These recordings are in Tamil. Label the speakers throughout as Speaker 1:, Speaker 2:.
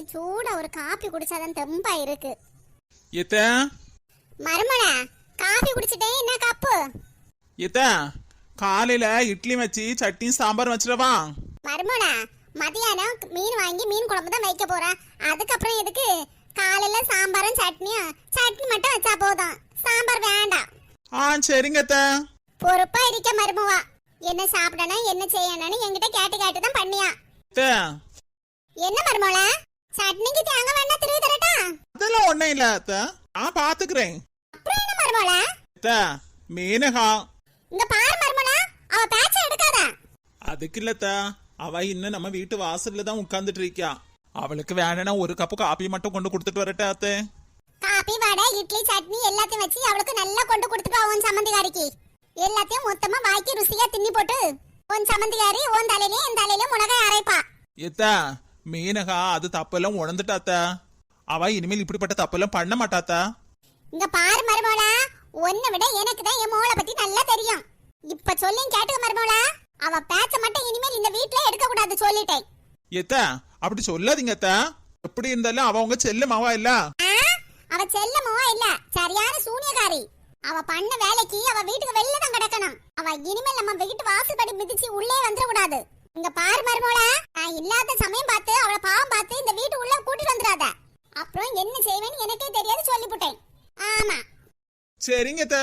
Speaker 1: இன்னைக்கு சூடா ஒரு காப்பி குடிச்சாதான் தெம்பா இருக்கு.
Speaker 2: எத்த
Speaker 1: மருமல காபி குடிச்சிட்டேன் என்ன கப்பு?
Speaker 2: எத்த காலையில இட்லி வச்சு சட்னி சாம்பார் வச்சிடவா?
Speaker 1: மருமல மதியானம் மீன் வாங்கி மீன் குழம்பு தான் வைக்க போறேன் அதுக்கப்புறம் எதுக்கு? காலையில சாம்பாரும் சட்னியும் சட்னி மட்டும் வச்சா போதும். சாம்பார் வேண்டாம்.
Speaker 2: ஆ சரிங்க அத்த.
Speaker 1: பொறுப்பா இருக்க மருமவா. என்ன சாப்பிடணும் என்ன செய்யணும்னு என்கிட்ட கேட்டு கேட்டு தான் பண்ணியா. என்ன மருமல சட்னிக்கு தேங்காய் வேணா திருவி தரட்டா?
Speaker 2: அதெல்லாம் ஒண்ணும் இல்ல அத்த. நான் பாத்துக்கிறேன்.
Speaker 1: அப்புறம் என்ன மருமல
Speaker 2: அத்த மீனகா.
Speaker 1: இங்க பாரு மருமல அவ பேச்ச எடுக்காத.
Speaker 2: அதுக்கு இல்லத்த அவ இன்னும் நம்ம வீட்டு வாசல்ல தான் உட்கார்ந்துட்டு இருக்கா. அவளுக்கு வேணும்னா ஒரு கப்பு காப்பி மட்டும் கொண்டு கொடுத்துட்டு வரட்டே அத்தை.
Speaker 1: காபி வடை இட்லி சட்னி எல்லாத்தையும் வச்சு அவளுக்கு நல்லா கொண்டு கொடுத்துட்டு உன் சம்மந்திகாரிக்கு. எல்லாத்தையும் மொத்தமா வாய்க்கு ருசியா தின்னி போட்டு உன் சம்மந்திகாரி உன் தலையிலயும் என் தலையிலயும் முனகாய் அரைப்பா.
Speaker 2: எத்த மீனகா அது தப்பெல்லாம் உணர்ந்துட்டாத்த அவ இனிமேல் இப்படிப்பட்ட தப்பெல்லாம் பண்ண மாட்டாத்தா
Speaker 1: இங்க பாரு மருமோளா உன்னை விட எனக்கு தான் என் மோளை பத்தி நல்லா தெரியும். இப்ப சொல்லியும் கேட்டுக்க மருமோளா அவ பேச்ச மட்டும் இனிமேல் இந்த வீட்ல எடுக்க கூடாது சொல்லிட்டேன்.
Speaker 2: எத்த அப்படி சொல்லாதீங்க அத்த. எப்படி இருந்தாலும் அவ உங்க செல்லமாவா இல்ல?
Speaker 1: ஆ? அவ செல்லமோவா இல்ல. சரியான சூனியக்காரி. அவ பண்ண வேலைக்கு அவ வீட்டுக்கு வெளில தான் கிடக்கணும். அவ இனிமேல் நம்ம வீட்டு வாசல்படி மிதிச்சு உள்ளே வந்துட கூடாது இங்க பாரு மருமோளா. நான் இல்லாத சமயம் பார்த்து அவளை பாவம் பார்த்து இந்த வீட்டு உள்ள கூட்டிட்டு வந்துடாத. அப்புறம் என்ன செய்வேன்னு எனக்கே தெரியாது சொல்லிவிட்டேன் ஆமா.
Speaker 2: சரிங்க அத்த.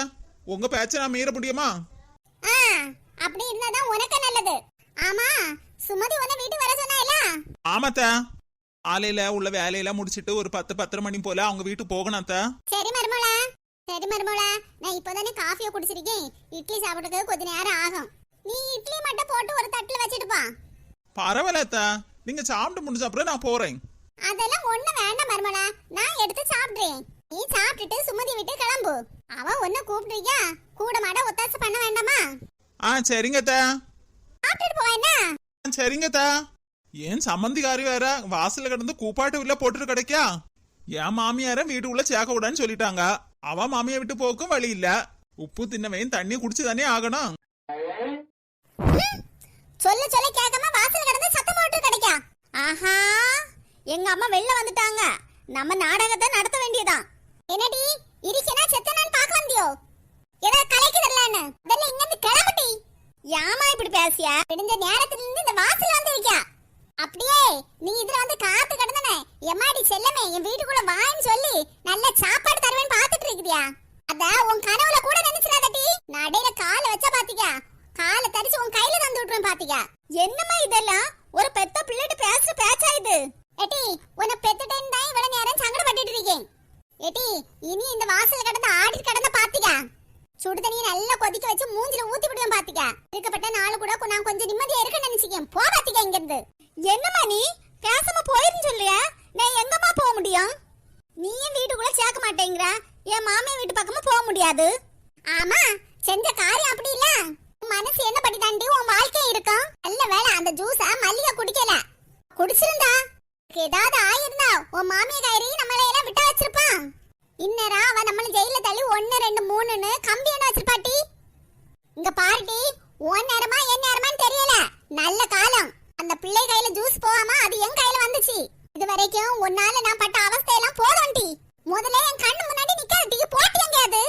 Speaker 2: உங்க பேச்ச நான் மீற முடியுமா?
Speaker 1: ஆ அப்படி இருந்தாதான் உனக்கு நல்லது. ஆமா சுமதி உன்னை வீட்டுக்கு வர சொன்னாயில
Speaker 2: ஆமாத்த காலையில உள்ள வேலையெல்லாம் முடிச்சிட்டு ஒரு பத்து பத்தரை மணி போல அவங்க வீட்டுக்கு போகணும் அத்த.
Speaker 1: சரி மருமலா சரி மருமலா நான் இப்போதானே காஃபியை குடிச்சிருக்கேன். இட்லி சாப்பிடுறதுக்கு கொஞ்ச நேரம் ஆகும். நீ இட்லி மட்டும் போட்டு ஒரு தட்டுல வச்சுட்டு போ.
Speaker 2: பரவாயில்ல அத்த நீங்க சாப்பிட்டு முடிஞ்ச அப்புறம் நான் போறேன்.
Speaker 1: அதெல்லாம் ஒண்ணு வேண்டாம் மருமலா நான் எடுத்து சாப்பிடுறேன். நீ சாப்பிட்டுட்டு சுமதி விட்டு கிளம்பு. அவ ஒன்னு கூப்பிட்டுருக்கியா கூட மாட ஒத்தாசை பண்ண வேண்டாமா?
Speaker 2: ஆ சரிங்க அத்த
Speaker 1: சாப்பிட்டுட்டு போ என்ன?
Speaker 2: சரிங்க ஏன் சம்மந்திக்காரி வேற வாசல்ல கிடந்து கூப்பாட்டு உள்ள போட்டுட்டு கிடைக்கா என் மாமியார வீட்டுக்குள்ள சேர்க்க கூடாதுன்னு சொல்லிட்டாங்க. அவ மாமியை விட்டு போக்கும் வழி இல்ல. உப்பு தின்னவையும் தண்ணி குடிச்சு தானே ஆகணும்
Speaker 1: சொல்ல சொல்ல கேட்காம வாசல் கடந்து சத்தம் போட்டு கிடைக்கா ஆஹா. எங்க அம்மா வெளில வந்துட்டாங்க. நம்ம நாடகத்தை நடத்த வேண்டியதான் என்னடி? இருக்கனா செத்தனான்னு பார்க்க வந்தியோ? ஏதோ கலைக்கு வரலான்னு. வெளில இங்க இருந்து கிளம்பட்டி யாமா இப்படி பேசியா விடிஞ்ச நேரத்துல இருந்து இந்த வாசல் வந்து இருக்கியா அப்படியே நீ இதுல வந்து காத்து கிடந்தனே. எம்மாடி செல்லமே என் வீட்டுக்குள்ள வான்னு சொல்லி நல்ல சாப்பாடு தருவேன்னு பாத்துட்டு இருக்குதியா அத உன் கனவுல கூட நினைச்சிடாதடி. நடையில கால வச்சா பாத்தியா? கால தரிச்சு உன் கையில தந்து விட்டுருவேன் பாத்தியா? என்னம்மா இதெல்லாம்? ஒரு பெத்த பிள்ளைட்டு பேசுற பேச்சா இது? எட்டி உன்னை பெத்துட்டேன்னு தான் இவ்வளவு நேரம் சங்கடப்பட்டுட்டு இருக்கேன். ஏட்டி இனி இந்த வாசல் கடந்து ஆடி கடந்த பாத்தியா சுடு தண்ணியை நல்லா கொதிக்க வச்சு மூஞ்சில ஊத்தி விடுவேன் பாத்திக்க. இருக்கப்பட்ட நாள் கூட நான் கொஞ்சம் நிம்மதியா இருக்க நினைச்சுக்கேன். போ பாத்திக்க இங்க இருந்து என்னம்மா நீ? பேசாம போயிருந்து சொல்றியா? நான் எங்கம்மா போக முடியும்? நீயும் வீட்டுக்குள்ள சேர்க்க மாட்டேங்கிற. என் மாமியார் வீட்டு பக்கமா போக முடியாது. ஆமா செஞ்ச காரியம் அப்படி இல்ல. உன் மனசு என்ன படி தாண்டி உன் வாழ்க்கை இருக்கும்? நல்ல வேளை அந்த ஜூஸ் முடிச்சிருந்தா ஏதாவது ஆயிருந்தா உன் மாமியார் கயிறி நம்மளை எல்லாம் விட்டா வச்சிருப்பான் இன்னரா அவ நம்மள ஜெயில தள்ளி ஒன்னு ரெண்டு மூணுன்னு கம்பி என்ன வச்சிருப்பாட்டி இங்க பாருடி உன் நேரமா என் நேரமான்னு தெரியல. நல்ல காலம். அந்த பிள்ளை கையில ஜூஸ் போகாம அது என் கையில வந்துச்சு. இது வரைக்கும் உன்னால நான் பட்ட அவஸ்தையெல்லாம் போதும்டி முதல்ல என் கண்ணு முன்னாடி நிக்காதடி போட்டி எங்கேயாது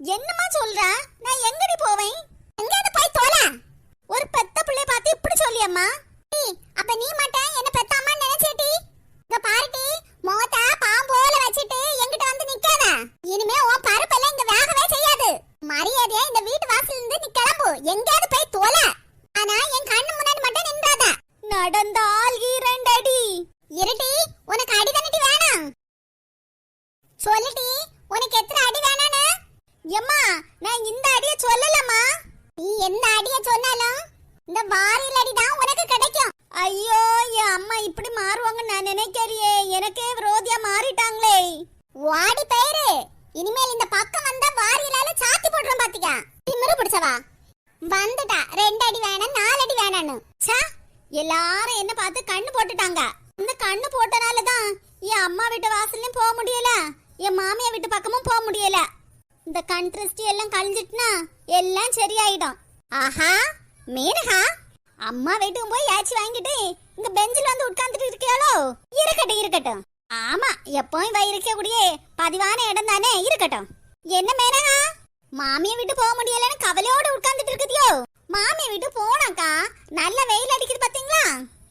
Speaker 1: என்னமா சொல்றேன் நான் எங்கடி போவேன் எங்கேயாவது போய் தோல ஒரு பெத்த பிள்ளை பார்த்து இப்படி சொல்லியம்மா அப்ப நீ மட்டும் என்ன பெத்த அம்மா நினைச்சேட்டி இங்க பாருடி மோத்த பாம்போல வச்சிட்டு என்கிட்ட வந்து நிக்காத இனிமே உன் பருப்பெல்லாம் இங்க வேகவே செய்யாது மரியாதையா இந்த வீட்டு வாசல்ல இருந்து நீ கிளம்பு எங்கேயாவது போய் தோல ஆனா என் கண்ணு முன்னாடி மட்டும் நின்றாத நடந்தால் இரண்டடி இருட்டி உனக்கு அடி தானடி வேணும் சொல்லுடி உனக்கு எத்தனை அடி வேணானு எம்மா நான் இந்த அடிய சொல்லலம்மா நீ எந்த அடிய சொன்னாலும் இந்த வாரில் அடி தான் உனக்கு கிடைக்கும் ஐயோ என் அம்மா இப்படி மாறுவாங்க நான் நினைக்கறியே எனக்கே விரோதியா மாறிட்டாங்களே வாடி பெயரு இனிமேல் இந்த பக்கம் வந்தா வாரியிலால சாத்தி போடுறோம் பாத்தியா? திமிரு பிடிச்சவா? வந்துட்டா. ரெண்டு அடி வேணாம் நாலு அடி வேணான்னு சா எல்லாரும் என்ன பார்த்து கண்ணு போட்டுட்டாங்க. இந்த கண்ணு போட்டனால தான் என் அம்மா வீட்டு வாசல்லையும் போக முடியல. என் மாமியா வீட்டு பக்கமும் போக முடியல. இந்த கண் திருஷ்டி எல்லாம் கழிஞ்சிட்டுனா எல்லாம் சரியாயிடும். ஆஹா மீனகா அம்மா வீட்டுக்கு போய் ஏச்சி வாங்கிட்டு இங்க பெஞ்சில் வந்து உட்கார்ந்துட்டு இருக்கியாளோ இருக்கட்டும் இருக்கட்டும். ஆமா எப்பவும் இவ இருக்கக்கூடிய பதிவான இடம் தானே? இருக்கட்டும். என்ன மேனகா? மாமியை விட்டு போக முடியலன்னு கவலையோட உட்கார்ந்துட்டு இருக்குதியோ மாமியை விட்டு போனாக்கா நல்ல வெயில் அடிக்குது பாத்தீங்களா?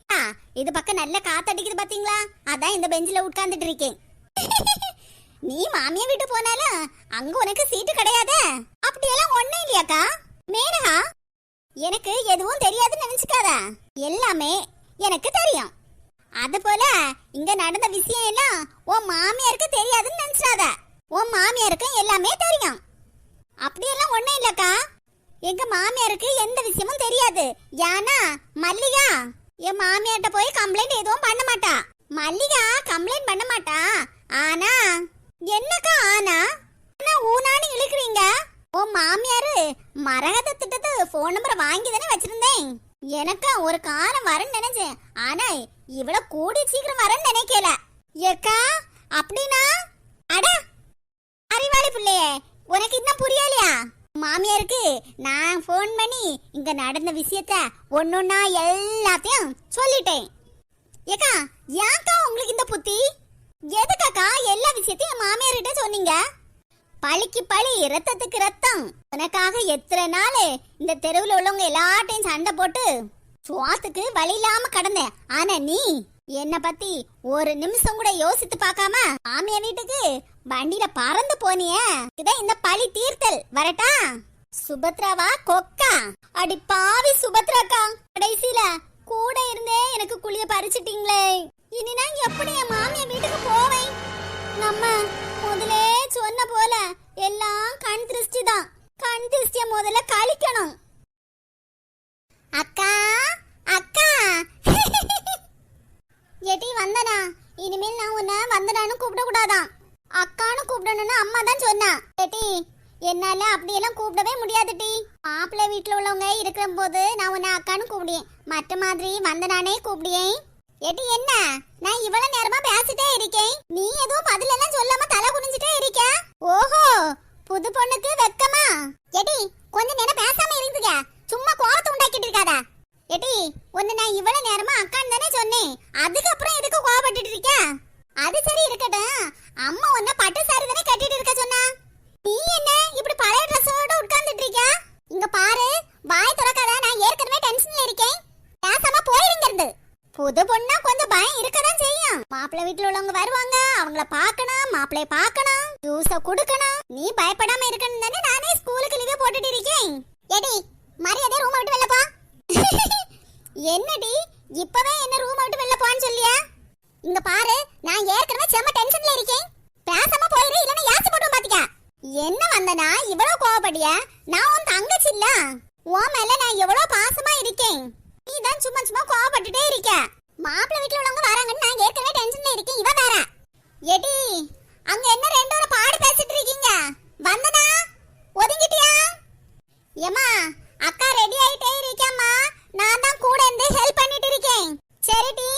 Speaker 1: ஆ, இது பக்கம் நல்ல காத்து அடிக்குது பாத்தீங்களா? அதான் இந்த பெஞ்சில உட்கார்ந்துட்டு இருக்கேன். நீ மாமியை விட்டு போனாலும் அங்க உனக்கு சீட்டு கிடையாதே. அப்படியெல்லாம் ஒண்ணும் இல்லையாக்கா? மேனகா எனக்கு எதுவும் தெரியாதுன்னு நினைச்சுக்காத. எல்லாமே எனக்கு தெரியும். அது போல இங்க நடந்த விஷயம் எல்லாம் உன் மாமியாருக்கு தெரியாதுன்னு நினைச்சாத உன் மாமியாருக்கும் எல்லாமே தெரியும். அப்படியெல்லாம் ஒண்ணும் இல்லக்கா. எங்க மாமியாருக்கு எந்த விஷயமும் தெரியாது. ஏன்னா மல்லிகா என் மாமியார்ட்ட போய் கம்ப்ளைண்ட் எதுவும் பண்ண மாட்டா. மல்லிகா கம்ப்ளைண்ட் பண்ண மாட்டா. ஆனா என்னக்கா ஆனா? என்ன ஊனானு இழுக்கிறீங்க. உன் மாமியாரு மரகத திட்டத்து ஃபோன் நம்பரை வாங்கி தானே வச்சிருந்தேன். எனக்கா ஒரு காலம் வரேன்னு நினைச்சேன். ஆனா இவ்வளவு கூடி சீக்கிரம் வரேன்னு நினைக்கல. ஏக்கா அப்படின்னா அட அறிவாளி பிள்ளையே உனக்கு இன்னும் புரியலையா மாமியாருக்கு நான் ஃபோன் பண்ணி இங்க நடந்த விஷயத்த ஒன்னொன்னா எல்லாத்தையும் சொல்லிட்டேன். ஏக்கா ஏன்க்கா உங்களுக்கு இந்த புத்தி? எதுக்காக்கா எல்லா விஷயத்தையும் என் மாமியார்கிட்ட சொன்னீங்க? பழிக்கு பழி ரத்தத்துக்கு ரத்தம் உனக்காக எத்தனை நாள் இந்த தெருவில் உள்ளவங்க எல்லாட்டையும் சண்டை போட்டு சுவாத்துக்கு வழி இல்லாம கடந்தேன். ஆனா நீ என்ன பத்தி ஒரு நிமிஷம் கூட யோசித்து பார்க்காம மாமியா வீட்டுக்கு வண்டியில பறந்து போனிய. இதான் இந்த பழி தீர்த்தல். வரட்டா? சுபத்ராவா? கொக்கா? அடி பாவி சுபத்ராக்கா. கடைசியில கூட இருந்தே எனக்கு குளிய பறிச்சிட்டீங்களே. இனி நான் எப்படி என் மாமியா வீட்டுக்கு போவேன். நம்ம முதலே சொன்ன போல எல்லாம் கண் திருஷ்டி தான் கண் திருஷ்டிய முதல்ல கழிக்கணும். அக்கா அக்கா. எட்டி வந்தனா? இனிமேல் நான் உன்னை வந்தனான்னு கூப்பிட கூடாதான். அக்கான்னு கூப்பிடணும்னு அம்மா தான் சொன்னா. எட்டி என்னால அப்படியெல்லாம் கூப்பிடவே முடியாது டி. மாப்பிள்ளை வீட்டுல உள்ளவங்க இருக்கிற போது நான் உன்னை அக்கான்னு கூப்பிடுவேன். மற்ற மாதிரி வந்தனானே கூப்பிடுவேன். எடி என்ன? நான் இவ்வளவு நேரமா பேசிட்டே இருக்கேன். நீ எதுவும் பதில் எல்லாம் சொல்லாம தலை குனிஞ்சிட்டே இருக்க? ஓஹோ புது பொண்ணுக்கு வெக்கமா? எடி கொஞ்ச நேரம் பேசாம இருந்துக்க. சும்மா கோவத்தை உண்டாக்கிட்டு இருக்காத. எடி ஒன்னு நான் இவ்வளவு நேரமா அக்கான்னு தானே சொன்னேன். அதுக்கப்புறம் எதுக்கு கோவப்பட்டுட்டு இருக்க? அது சரி இருக்கட்டும். அம்மா ஒன்ன பட்டு சாரி தானே கட்டிட்டு இருக்க சொன்னா நீ என்ன இப்படி பழைய ட்ரெஸ்ஸோட உட்கார்ந்துட்டு இருக்க இங்க பாரு வாய் திறக்காத நான் ஏற்கனவே டென்ஷன்ல இருக்கேன் பேசாம போயிருங்க இருந்து புது பொண்ணா கொஞ்சம் பயம் இருக்கதான் செய்யும். மாப்பிள்ளை வீட்டுல உள்ளவங்க வருவாங்க. அவங்கள பார்க்கணும் மாப்பிள்ளைய பார்க்கணும் ஜூஸ குடுக்கணும். நீ பயப்படாம இருக்கணும் தானே நானே ஸ்கூலுக்கு லீவே போட்டுட்டு இருக்கேன். எடி மரியாதை ரூம் விட்டு வெளில போ. என்னடி இப்பவே என்ன ரூம் விட்டு வெளில போன்னு சொல்லியா? இங்க பாரு நான் ஏற்கனவே செம்ம டென்ஷன்ல இருக்கேன். பேசாம போயிரு இல்லனா யாசி போட்டு பாத்திக்க என்ன வந்தனா இவ்வளவு கோவப்படிய நான் உன் தங்கச்சி இல்ல. உன் மேல நான் எவ்வளவு பாசமா இருக்கேன். நீ தான் சும்மா சும்மா கோவப்பட்டுட்டே இருக்க. மாப்பிள்ளை வீட்டுல உள்ளவங்க வராங்கன்னு நான் ஏற்கனவே டென்ஷன்ல இருக்கேன். இவ வேற. எடி அங்க என்ன ரெண்டு பேரும் பாடு பேசிட்டு இருக்கீங்க? வந்தனா? ஒதுங்கிட்டியா? ஏமா அக்கா ரெடி ஆயிட்டே இருக்கேம்மா நான் தான் கூட இருந்து ஹெல்ப் பண்ணிட்டு இருக்கேன். சரிடி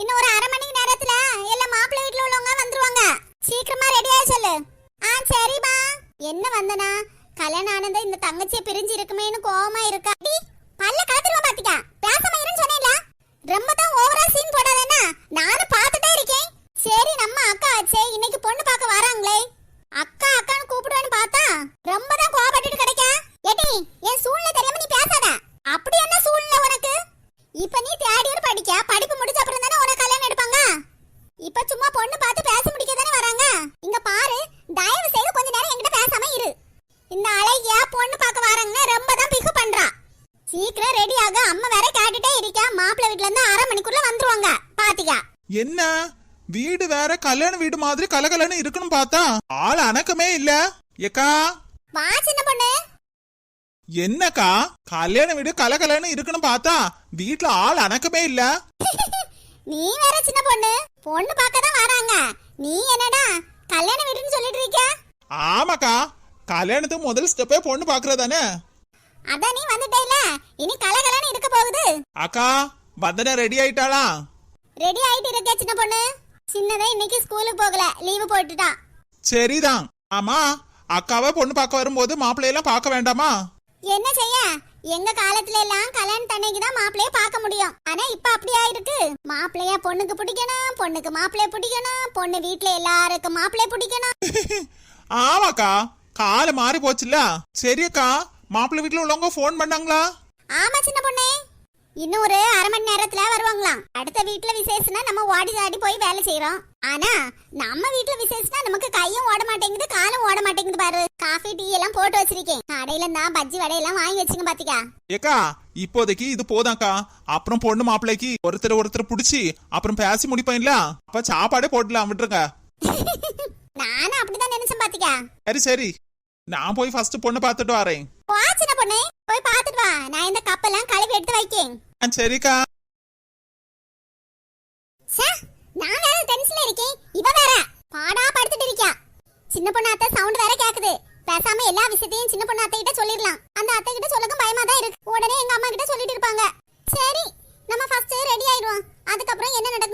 Speaker 1: இன்னும் ஒரு அரை மணி நேரத்துல எல்லா மாப்பிள்ளை வீட்டுல உள்ளவங்க வந்துருவாங்க. சீக்கிரமா ரெடி ஆயி சொல்லு. ஆ சரிம்மா. என்ன வந்தனா? கல்யாண ஆனந்த இந்த தங்கச்சியை பிரிஞ்சு இருக்குமேன்னு கோவமா இருக்கா? டி, பல்ல கலத்துருவா பாத்திக்கா பேசாம இருன்னு சொன்னேன்ல. ரொம்ப தான் ஓவரா என்னன்னா நானும் பார்த்துட்டே இருக்கேன். சரி நம்ம அக்கா ஆச்சே இன்னைக்கு பொண்ணு பார்க்க வராங்களே. அக்கா அக்கான்னு கூப்பிடுவேன்னு பார்த்தா ரொம்ப தான் கோபப்பட்டு கிடைக்க. ஏடி என் சூழ்நிலை தெரியாம நீ பேசாத. அப்படி என்ன சூழ்நிலை உனக்கு? இப்ப நீ தேர்ட் இயர் படிக்க படிப்பு முடிச்ச அப்புறம் தானே உனக்கு கல்யாணம் எடுப்பாங்க? இப்ப சும்மா பொண்ணு பார்த்து பேச முடிக்க தானே வராங்க? இங்க பாரு தயவு செய்து கொஞ்ச நேரம் என்கிட்ட பேசாம இரு. இந்த அழகியா பொண்ணு பார்க்க வராங்கன்னு ரொம்ப தான் பிகு பண்றா. சீக்கிரம் ரெடி ஆக. அம்மா வேற கேட்டுட்டே இருக்கா. மாப்பிள்ளை வீட்ல இருந்து அரை மணிக்குள்ள வந்துருவாங்க. பாத்தியா
Speaker 2: என்ன? வீடு வேற கல்யாண வீடு மாதிரி கலகலன்னு இருக்கணும் பார்த்தா ஆள் அணக்கமே இல்ல. ஏக்கா?
Speaker 1: வா சின்ன பொண்ணு.
Speaker 2: என்னக்கா? கல்யாண வீடு கலகலன்னு இருக்கணும் பார்த்தா வீட்ல ஆள் அணக்கமே இல்ல.
Speaker 1: நீ வேற சின்ன பொண்ணு. பொண்ணு பார்க்க தான் வராங்க. நீ என்னடா? கல்யாண வீடுன்னு சொல்லிட்டு இருக்க?
Speaker 2: ஆமாக்கா. கல்யாணத்துக்கு முதல் ஸ்டெப்பே பொண்ணு பாக்குறதானே
Speaker 1: அதான் நீ வந்துட்டேல இனி கலகலன்னு இருக்க போகுது.
Speaker 2: அக்கா வந்தன ரெடி ஆயிட்டாளா?
Speaker 1: ரெடி ஆயிட்டு இருக்க சின்ன பொண்ணு? சின்னதே இன்னைக்கு ஸ்கூலுக்கு போகல லீவு போட்டுட்டா.
Speaker 2: சரிதான். ஆமா அக்காவை பொண்ணு பார்க்க வரும்போது மாப்பிள்ளையெல்லாம் பார்க்க வேண்டாமா?
Speaker 1: என்ன செய்ய? எங்க காலத்துல எல்லாம் கல்யாணம் தண்ணிக்கு தான் மாப்பிளைய பார்க்க முடியும். ஆனா இப்ப அப்படியா இருக்கு மாப்பிளைய பொண்ணுக்கு பிடிக்கணும் பொண்ணுக்கு மாப்பிளைய பிடிக்கணும் பொண்ணு வீட்ல எல்லாருக்கும் மாப்பிளைய பிடிக்கணும்.
Speaker 2: ஆமாக்கா காலம் மாறி போச்சுல்ல. சரியக்கா மாப்பிள்ளை வீட்டுல உள்ளவங்க ஃபோன் பண்ணாங்களா?
Speaker 1: ஆமா சின்ன பொண்ணே. இன்னும் ஒரு அரை மணி நேரத்துல வருவாங்களாம். அடுத்த வீட்ல விசேஷம்னா நம்ம ஓடி ஆடி போய் வேலை செய்யறோம் ஆனா நம்ம வீட்ல விசேஷம்னா நமக்கு கையும் ஓட மாட்டேங்குது காலும் ஓட மாட்டேங்குது பாரு. காஃபி டீ எல்லாம் போட்டு வச்சிருக்கேன். கடையில நான் பஜ்ஜி வடையெல்லாம் வாங்கி வச்சுங்க பாத்திக்கா.
Speaker 2: ஏக்கா இப்போதைக்கு இது போதாக்கா. அப்புறம் பொண்ணு மாப்பிள்ளைக்கு ஒருத்தர் ஒருத்தர் புடிச்சு அப்புறம் பேசி முடிப்பேன்ல. அப்ப சாப்பாடே போட்டுலாம் விட்டுருங்க.
Speaker 1: நானும் அப்படிதான் நினைச்சேன் பாத்திக்கா.
Speaker 2: சரி சரி. நான் போய் ஃபர்ஸ்ட் பொண்ணு பார்த்துட்டு வரேன்.
Speaker 1: வா சின்ன பொண்ணே. போய் பாத்துட்டு வா. நான் இந்த கப்பெல்லாம் கழுவி எடுத்து வைக்கேன்.
Speaker 2: ஆ, சரிக்கா.
Speaker 1: சே, நான் வேற டென்ஷன்ல இருக்கேன். இவ வேற பாடா படுத்துட்டு இருக்கா. சின்ன பொண்ணு அத்தை சவுண்ட் வேற கேக்குது. பேசாம எல்லா விஷயத்தையும் சின்ன பொண்ணு அத்தை கிட்ட சொல்லிடலாம். அந்த அத்தை கிட்ட சொல்லக்கும் பயமா தான் இருக்கு. உடனே எங்க அம்மா கிட்ட சொல்லிட்டு இருப்பாங்க. சரி நம்ம ஃபர்ஸ்ட் ரெடி ஆயிடுவோம். அதுக்கப்புறம் என்ன நடக்குது